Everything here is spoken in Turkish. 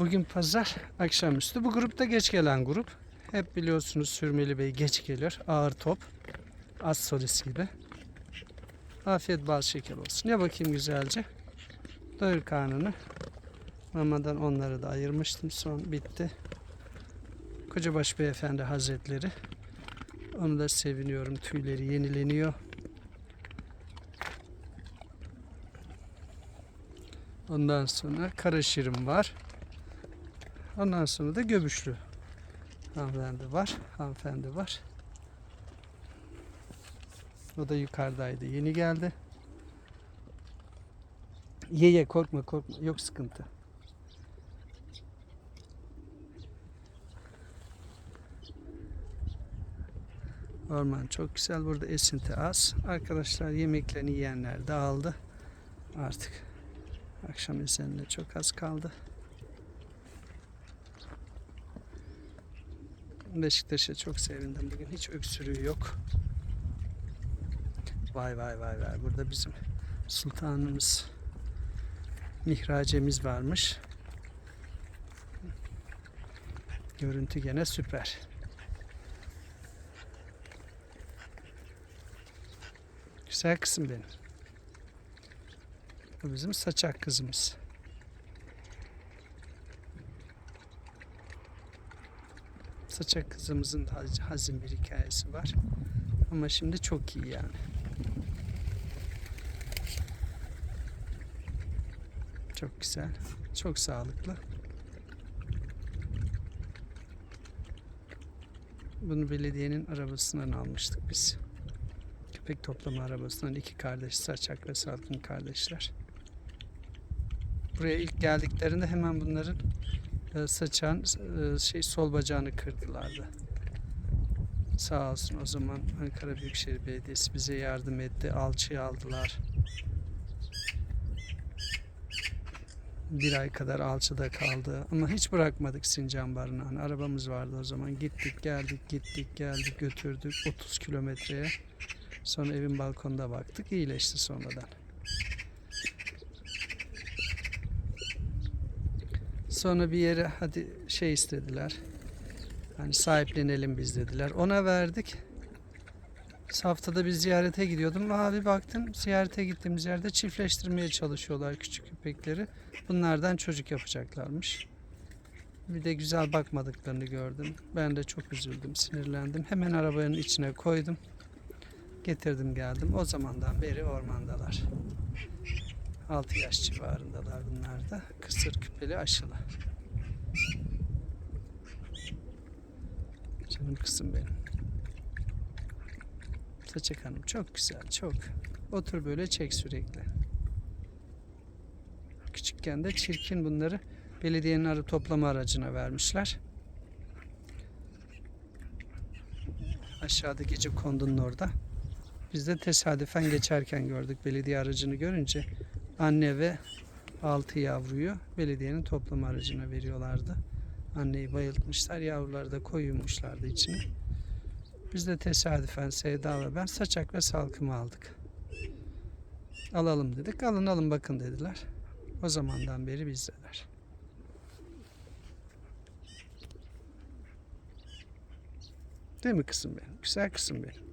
Bugün pazar akşamüstü. Bu grupta geç gelen grup. Hep biliyorsunuz Sürmeli Bey geç geliyor. Ağır top. Az solist gibi. Afiyet bal şeker olsun. Ya bakayım güzelce. Doyur karnını. Mamadan onları da ayırmıştım. Son bitti. Kocabaş Beyefendi Hazretleri. Onu da seviniyorum. Tüyleri yenileniyor. Ondan sonra karaşirim var. Ondan sonra da göbüşlü hanımefendi var. Hanımefendi var. O da yukarıdaydı. Yeni geldi. Ye ye korkma korkma. Yok sıkıntı. Orman çok güzel. Burada esinti az. Arkadaşlar yemeklerini yiyenler dağıldı. Artık akşam ezanına çok az kaldı. Beşiktaş'a çok sevindim bugün. Hiç öksürüğü yok. Vay vay vay vay. Burada bizim sultanımız mihracemiz varmış. Görüntü gene süper. Güzel kızım benim. Bu bizim saçak kızımız. Saçak kızımızın da haz- hazin bir hikayesi var. Ama şimdi çok iyi yani. Çok güzel. Çok sağlıklı. Bunu belediyenin arabasından almıştık biz. Köpek toplama arabasından iki kardeş Saçak ve Salkın kardeşler. Buraya ilk geldiklerinde hemen bunların saçan e, şey sol bacağını kırdılardı. Sağ olsun o zaman Ankara Büyükşehir Belediyesi bize yardım etti. Alçıyı aldılar. Bir ay kadar alçıda kaldı. Ama hiç bırakmadık Sincan Barınağı'nı. Arabamız vardı o zaman. Gittik geldik gittik geldik götürdük 30 kilometreye. Sonra evin balkonda baktık. iyileşti sonradan. Sonra bir yere hadi şey istediler. Hani sahiplenelim biz dediler. Ona verdik. Haftada bir ziyarete gidiyordum. Abi baktım ziyarete gittiğimiz yerde çiftleştirmeye çalışıyorlar küçük köpekleri. Bunlardan çocuk yapacaklarmış. Bir de güzel bakmadıklarını gördüm. Ben de çok üzüldüm, sinirlendim. Hemen arabanın içine koydum. Getirdim geldim. O zamandan beri ormandalar. 6 yaş civarındalar bunlar da. Kısır küpeli aşılı. Canım kızım benim. Saçak Hanım çok güzel, çok. Otur böyle çek sürekli. Küçükken de çirkin bunları belediyenin arı toplama aracına vermişler. Aşağıda gece kondunun orada. Biz de tesadüfen geçerken gördük belediye aracını görünce anne ve altı yavruyu belediyenin toplama aracına veriyorlardı. Anneyi bayıltmışlar, yavruları da koyulmuşlardı içine. Biz de tesadüfen Sevda ve ben saçak ve salkımı aldık. Alalım dedik. Alın alın bakın dediler. O zamandan beri bizdeler. Değil mi kızım benim? Güzel kızım benim.